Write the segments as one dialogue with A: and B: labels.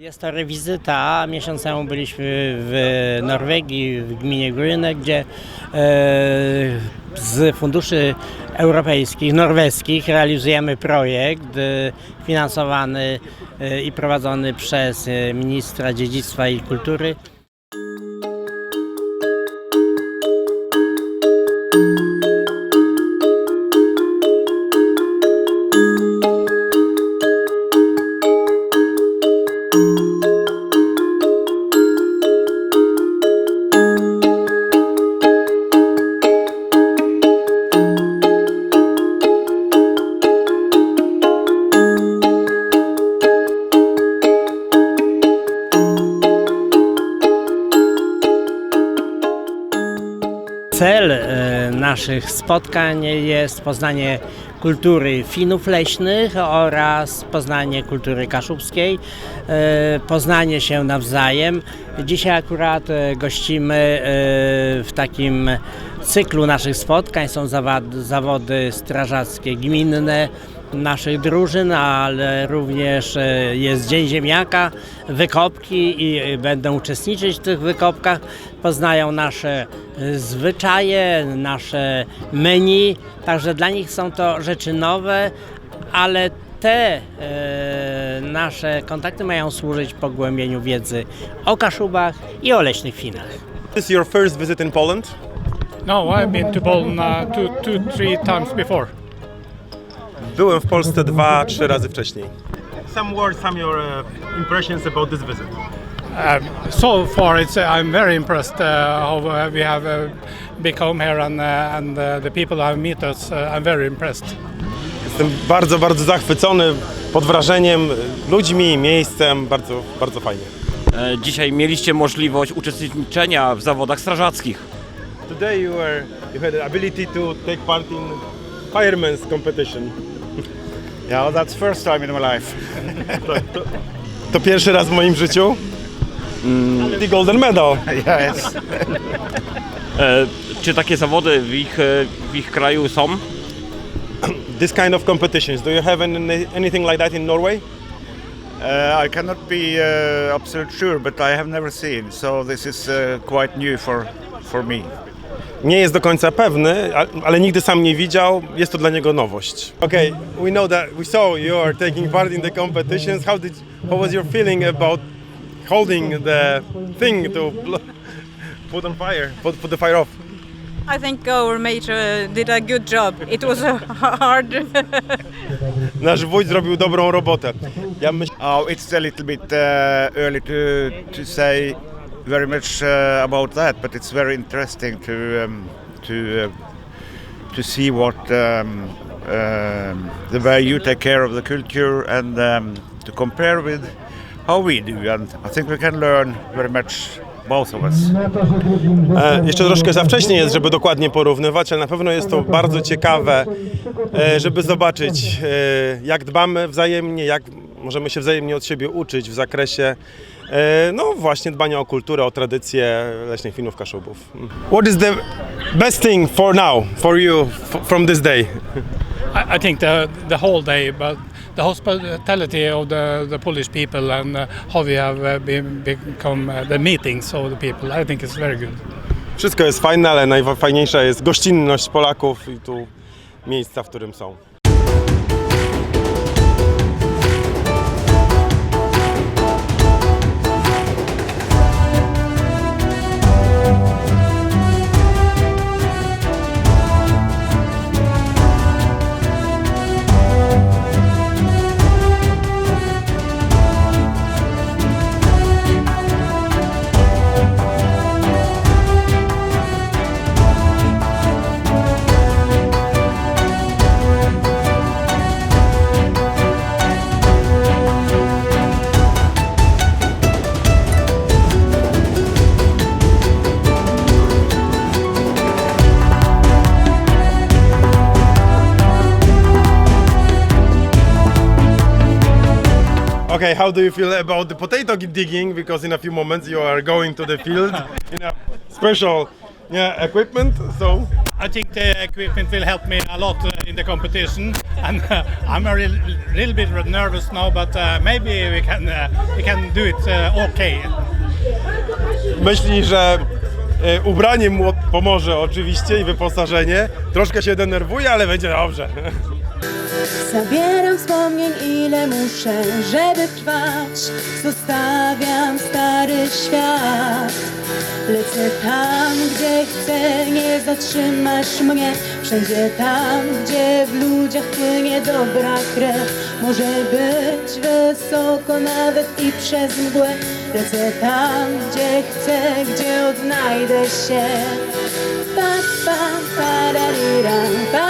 A: Jest to rewizyta. Miesiąc temu byliśmy w Norwegii, w gminie Gryne, gdzie e, z funduszy europejskich, norweskich realizujemy projekt e, finansowany e, i prowadzony przez ministra dziedzictwa i kultury. Cel e, naszych spotkań jest poznanie kultury Finów leśnych oraz poznanie kultury kaszubskiej, e, poznanie się nawzajem. Dzisiaj akurat e, gościmy e, w takim cyklu naszych spotkań. Są zawody strażackie gminne naszych drużyn, ale również e, jest Dzień Ziemniaka, wykopki i e, będą uczestniczyć w tych wykopkach. Poznają nasze e, zwyczaje, nasze menu, także dla nich są to rzeczy nowe, ale te e, nasze kontakty mają służyć pogłębieniu wiedzy o Kaszubach i o leśnych Finach.
B: This is your first visit in Poland?
C: No, I've been to Poland uh, two, two, three times before.
B: Byłem w Polsce dwa, trzy razy wcześniej.
D: Some words, some your uh, impressions about this visit.
C: Um, so far, it's uh, I'm very impressed uh, how uh, we have uh, become here and uh, and uh, the people who met us. Uh, I'm very impressed.
B: Jestem bardzo, bardzo zachwycony, pod wrażeniem ludźmi, miejscem, bardzo, bardzo fajnie.
E: E, Dzisiaj mieliście możliwość uczestniczenia w zawodach strażackich.
B: Today you were, you had the ability to take part in fireman's competition.
F: Yeah, that's first time in my life.
B: To pierwszy raz w moim życiu. The golden medal.
F: yes.
E: E, Czy takie zawody w ich, e, w ich kraju są?
B: This kind of competitions, do you have any, anything like that in Norway?
F: Uh, I cannot be uh, absolute sure, but I have never seen, so this is uh, quite new for for me.
B: Nie jest do końca pewny, ale nigdy sam nie widział. Jest to dla niego nowość. Okay, we know that we saw you are taking part in the competitions. How did what was your feeling about holding the thing to put on fire, put, put the fire off?
G: I think our major did a good job. It was hard.
B: Nasz wójt zrobił dobrą robotę. Ja myślę,
F: Oh, it's a little bit uh, early to to say very much uh, about that, but it's very interesting to um, to uh, to see what um, um, the way you take care of the culture and um, to compare with how we do, and I think we can learn very much both of
B: e, jeszcze troszkę za wcześnie jest, żeby dokładnie porównywać, ale na pewno jest to bardzo ciekawe, e, żeby zobaczyć, e, jak dbamy wzajemnie, jak możemy się wzajemnie od siebie uczyć w zakresie no właśnie dbania o kulturę, o tradycje leśnych Finów Kaszubów. What is the best thing for now, for you, from this day?
C: I, I think the the whole day, but the hospitality of the, the Polish people and uh, how we have uh, been, become uh, the meetings of the people, I think it's very good.
B: Wszystko jest fajne, ale najfajniejsza jest gościnność Polaków i tu miejsca, w którym są. Okay, how do you feel about the potato digging? Because in a few moments you are going to the field in a special yeah, equipment. So
C: I think the equipment will help me a lot uh, in the competition, and uh, I'm a real, little bit nervous now, but uh, maybe we can uh, we can do it uh, okay.
B: myśli, że e, ubranie mu pomoże oczywiście i wyposażenie. Troszkę się denerwuje, ale będzie dobrze.
H: Zabieram wspomnień ile muszę, żeby trwać. Zostawiam stary świat. Lecę tam, gdzie chcę, nie zatrzymasz mnie. Wszędzie tam, gdzie w ludziach płynie dobra krew. Może być wysoko nawet i przez mgłę. Lecę tam, gdzie chcę, gdzie odnajdę się. Pa, pa, pararira, parara,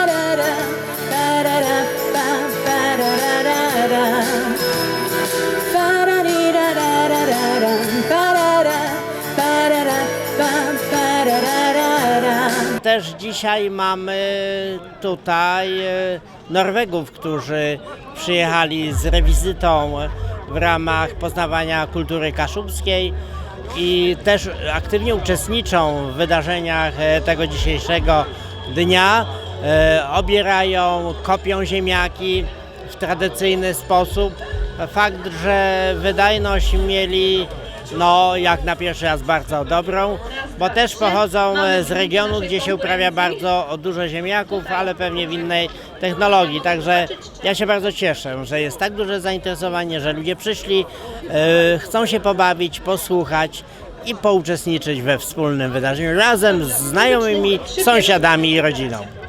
A: Też dzisiaj mamy tutaj e, Norwegów, którzy przyjechali z rewizytą w ramach poznawania kultury kaszubskiej i też aktywnie uczestniczą w wydarzeniach e, tego dzisiejszego dnia. E, Obierają, kopią ziemniaki w tradycyjny sposób. Fakt, że wydajność mieli no jak na pierwszy raz bardzo dobrą, bo też pochodzą z regionu, gdzie się uprawia bardzo dużo ziemniaków, ale pewnie w innej technologii. Także ja się bardzo cieszę, że jest tak duże zainteresowanie, że ludzie przyszli, e, chcą się pobawić, posłuchać i pouczestniczyć we wspólnym wydarzeniu razem z znajomymi, sąsiadami i rodziną.